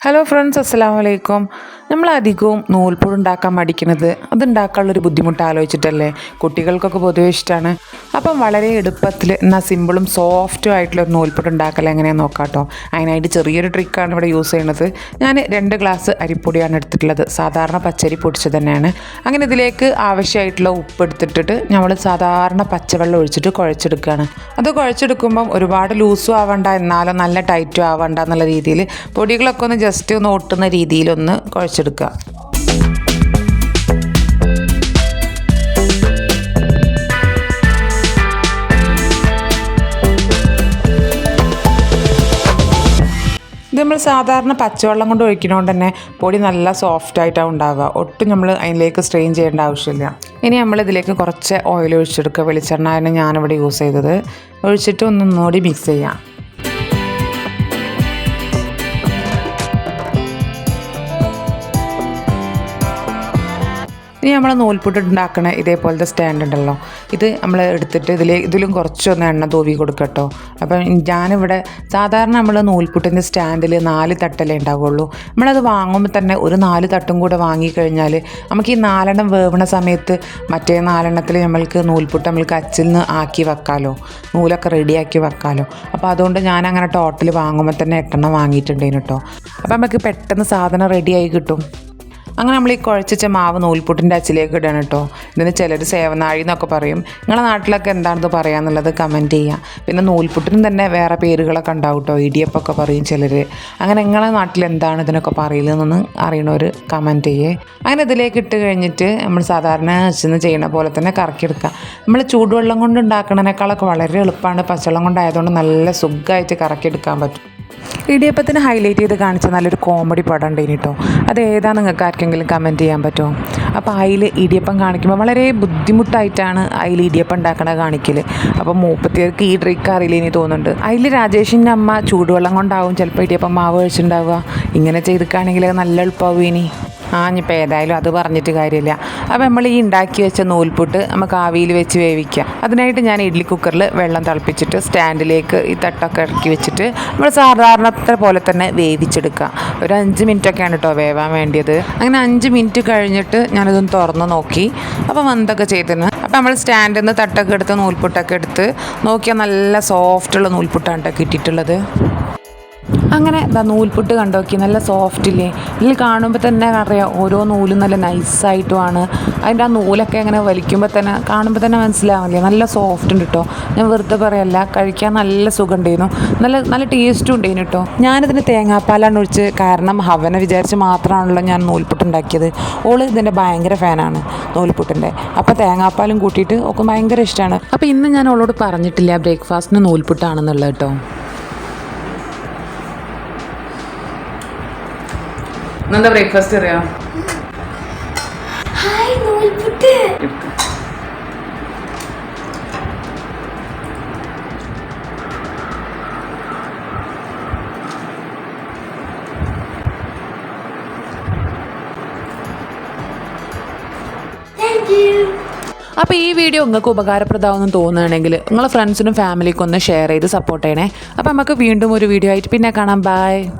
Hello friends അസ്സാം വലൈക്കും നമ്മൾ അധികവും നൂൽപ്പുഴ ഉണ്ടാക്കാൻ മടിക്കുന്നത് അതുണ്ടാക്കാനുള്ളൊരു ബുദ്ധിമുട്ട് ആലോചിച്ചിട്ടല്ലേ? കുട്ടികൾക്കൊക്കെ പൊതുവെ ഇഷ്ടമാണ് അപ്പം വളരെ എളുപ്പത്തിൽ എന്നാൽ സിമ്പിളും സോഫ്റ്റും ആയിട്ടുള്ള ഒരു നൂൽപ്പുഴ ഉണ്ടാക്കൽ എങ്ങനെയാണെന്ന് നോക്കാം കേട്ടോ. അതിനായിട്ട് ചെറിയൊരു ട്രിക്കാണ് ഇവിടെ യൂസ് ചെയ്യുന്നത് ഞാൻ രണ്ട് ഗ്ലാസ് അരിപ്പൊടിയാണ് എടുത്തിട്ടുള്ളത്. സാധാരണ പച്ചരി പൊടിച്ചത് തന്നെയാണ്. അങ്ങനെ ഇതിലേക്ക് ആവശ്യമായിട്ടുള്ള ഉപ്പ് എടുത്തിട്ടിട്ട് നമ്മൾ സാധാരണ പച്ചവെള്ളം ഒഴിച്ചിട്ട് കുഴച്ചെടുക്കുകയാണ് അത് കുഴച്ചെടുക്കുമ്പം ഒരുപാട് ലൂസും ആവണ്ട എന്നാലും നല്ല ടൈറ്റും ആവണ്ട എന്നുള്ള രീതിയിൽ പൊടികളൊക്കെ ഒന്ന് ജസ്റ്റ് ഒന്ന് ഒട്ടുന്ന രീതിയിലൊന്ന് കുഴച്ചെടുക്കുക. ഇത് നമ്മൾ സാധാരണ പച്ചവെള്ളം കൊണ്ട് ഒഴിക്കുന്നതുകൊണ്ട് തന്നെ പൊടി നല്ല സോഫ്റ്റ് ആയിട്ടാണ് ഉണ്ടാവുക. ഒട്ടും നമ്മൾ അതിലേക്ക് സ്ട്രെയിൻ ചെയ്യേണ്ട ആവശ്യമില്ല. ഇനി നമ്മൾ ഇതിലേക്ക് കുറച്ച് ഓയിൽ ഒഴിച്ചെടുക്കുക. വെളിച്ചെണ്ണ തന്നെ ഞാനിവിടെ യൂസ് ചെയ്തത്. ഒഴിച്ചിട്ട് ഒന്നൊന്നുകൂടി മിക്സ് ചെയ്യാം. ഇനി നമ്മൾ നൂൽപുട്ട് ഉണ്ടാക്കണ ഇതേപോലത്തെ സ്റ്റാൻഡ് ഉണ്ടല്ലോ. ഇത് നമ്മൾ എടുത്തിട്ട് ഇതിൽ ഇതിലും കുറച്ചൊന്ന് എണ്ണ തൂവി കൊടുക്കട്ടോ. അപ്പം ഞാനിവിടെ സാധാരണ നമ്മൾ നൂൽപുട്ടിന്റെ സ്റ്റാൻഡിൽ നാല് തട്ടലേ ഉണ്ടാവുള്ളൂ. നമ്മളത് വാങ്ങുമ്പോൾ തന്നെ ഒരു നാല് തട്ടും കൂടെ വാങ്ങിക്കഴിഞ്ഞാൽ നമുക്ക് ഈ നാലെണ്ണം വേവണ സമയത്ത് മറ്റേ നാലെണ്ണത്തിൽ നമ്മൾക്ക് നൂൽപുട്ട് നമ്മൾക്ക് അച്ചിൽ നിന്ന് ആക്കി വെക്കാമല്ലോ നൂലൊക്കെ റെഡിയാക്കി വെക്കാമല്ലോ അപ്പോൾ അതുകൊണ്ട് ഞാൻ അങ്ങനെ ടോട്ടൽ വാങ്ങുമ്പോൾ തന്നെ എട്ടെണ്ണം വാങ്ങിയിട്ടുണ്ടേനു കേട്ടോ അപ്പോൾ നമുക്ക് പെട്ടെന്ന് സാധനം റെഡിയായി കിട്ടും. അങ്ങനെ നമ്മൾ ഈ കുഴച്ചിച്ച മാവ് നൂൽപുട്ടിന്റെ അച്ചിലേക്ക് ഇടണം കേട്ടോ. ഇതിന് ചിലർ സേവനാഴി എന്നൊക്കെ പറയും. നിങ്ങളുടെ നാട്ടിലൊക്കെ എന്താണെന്ന് പറയാന്നുള്ളത് കമന്റ് ചെയ്യാം. പിന്നെ നൂൽപുട്ടിനും തന്നെ വേറെ പേരുകളൊക്കെ ഉണ്ടാവും കേട്ടോ. ഇടിയപ്പൊക്കെ പറയും ചിലർ അങ്ങനെ നിങ്ങളുടെ നാട്ടിൽ എന്താണ് ഇതിനൊക്കെ പറയില്ലെന്നൊന്ന് അറിയണവർ കമന്റ് ചെയ്യേ. അങ്ങനെ ഇതിലേക്ക് ഇട്ട് കഴിഞ്ഞിട്ട് നമ്മൾ സാധാരണ അച്ഛന്ന് ചെയ്യണ പോലെ തന്നെ കറക്കിയെടുക്കുക. നമ്മൾ ചൂടുവെള്ളം കൊണ്ട് ഉണ്ടാക്കണതിനേക്കാളൊക്കെ വളരെ എളുപ്പമാണ്. പച്ചവെള്ളം കൊണ്ടായതുകൊണ്ട് നല്ല സുഖമായിട്ട് കറക്കിയെടുക്കാൻ പറ്റും. ഇടിയപ്പത്തിന് ഹൈലൈറ്റ് ചെയ്ത് കാണിച്ച നല്ലൊരു കോമഡി പടം ഉണ്ട് കേട്ടോ അത് ഏതാ നിങ്ങൾക്ക് ആർക്കെങ്കിലും കമന്റ് ചെയ്യാൻ പറ്റുമോ അപ്പോൾ അതിൽ ഇടിയപ്പം കാണിക്കുമ്പോൾ വളരെ ബുദ്ധിമുട്ടായിട്ടാണ് അതിൽ ഇടിയപ്പം ഉണ്ടാക്കണ കാണിക്കൽ അപ്പോൾ മൂപ്പത്തിയർക്ക് ഈ ട്രിക്ക് അറിയില്ല ഇനി തോന്നുന്നുണ്ട്. അതിൽ രാജേഷിന്റെ അമ്മ ചൂടുവെള്ളം കൊണ്ടാവും ചിലപ്പോൾ ഇടിയപ്പം മാവ് കഴിച്ചിട്ടുണ്ടാവുക ഇങ്ങനെ ചെയ്തിട്ടാണെങ്കിൽ നല്ല എളുപ്പമാവും ഇനി. ആ ഇനിയിപ്പോൾ ഏതായാലും അത് പറഞ്ഞിട്ട് കാര്യമില്ല. അപ്പോൾ നമ്മൾ ഈ ഉണ്ടാക്കി വെച്ച നൂൽപുട്ട് നമുക്ക് ആവിയിൽ വെച്ച് വേവിക്കാം. അതിനായിട്ട് ഞാൻ ഇഡ്ഡലി കുക്കറിൽ വെള്ളം തിളപ്പിച്ചിട്ട് സ്റ്റാൻഡിലേക്ക് ഈ തട്ടൊക്കെ ഇറക്കി വെച്ചിട്ട് നമ്മൾ സാധാരണത്തെ പോലെ തന്നെ വേവിച്ചെടുക്കുക. ഒരു അഞ്ച് മിനിറ്റൊക്കെയാണ് കേട്ടോ വേവാൻ വേണ്ടിയത്. അങ്ങനെ അഞ്ച് മിനിറ്റ് കഴിഞ്ഞിട്ട് ഞാനിതൊന്ന് തുറന്ന് നോക്കി. അപ്പോൾ വന്തൊക്കെ ചെയ്തിരുന്നു. അപ്പോൾ നമ്മൾ സ്റ്റാൻഡിൽ നിന്ന് തട്ടൊക്കെ എടുത്ത് നൂൽപുട്ടൊക്കെ എടുത്ത് നോക്കിയാൽ നല്ല സോഫ്റ്റുള്ള നൂൽപുട്ടാണ് കേട്ടോ കിട്ടിയിട്ടുള്ളത്. അങ്ങനെ ഇതാ നൂൽപുട്ട് കണ്ടോക്കി നല്ല സോഫ്റ്റ് ഇല്ലേ? ഇതിൽ കാണുമ്പോൾ തന്നെ അറിയാം ഓരോ നൂലും നല്ല നൈസായിട്ടുമാണ് അതിന്റെ ആ നൂലൊക്കെ അങ്ങനെ വലിക്കുമ്പോൾ തന്നെ കാണുമ്പോൾ തന്നെ മനസ്സിലാവില്ലേ നല്ല സോഫ്റ്റ് ഉണ്ട് കേട്ടോ ഞാൻ വെറുതെ പറയല്ല കഴിക്കാൻ നല്ല സുഖം ഉണ്ടായിരുന്നു നല്ല നല്ല ടേസ്റ്റും ഉണ്ടായിരുന്നു കേട്ടോ ഞാനിതിന് തേങ്ങാപ്പാലാണ് ഒഴിച്ച് കാരണം ഹവനെ വിചാരിച്ച് മാത്രമാണല്ലോ ഞാൻ നൂൽപുട്ട് ഉണ്ടാക്കിയത്. ഓൾ ഇതിന്റെ ഭയങ്കര ഫാനാണ് നൂൽപുട്ടിന്റെ. അപ്പോൾ തേങ്ങാപ്പാലും കൂട്ടിയിട്ട് ഒക്കെ ഭയങ്കര ഇഷ്ടമാണ് അപ്പോൾ ഇന്ന് ഞാൻ ഓളോട് പറഞ്ഞിട്ടില്ല ബ്രേക്ക്ഫാസ്റ്റിന് നൂൽപുട്ടാണെന്നുള്ളത് കേട്ടോ ഇന്നെന്താ ബ്രേക്ക്ഫാസ്റ്റ് അറിയാം? അപ്പോൾ ഈ വീഡിയോ നിങ്ങൾക്ക് ഉപകാരപ്രദമാണെന്ന് തോന്നുകയാണെങ്കിൽ നിങ്ങളെ ഫ്രണ്ട്സിനും ഫാമിലിക്കും ഒന്ന് ഷെയർ ചെയ്ത് സപ്പോർട്ട് ചെയ്യണേ. അപ്പോൾ നമുക്ക് വീണ്ടും ഒരു വീഡിയോ ആയിട്ട് പിന്നെ കാണാം. ബൈ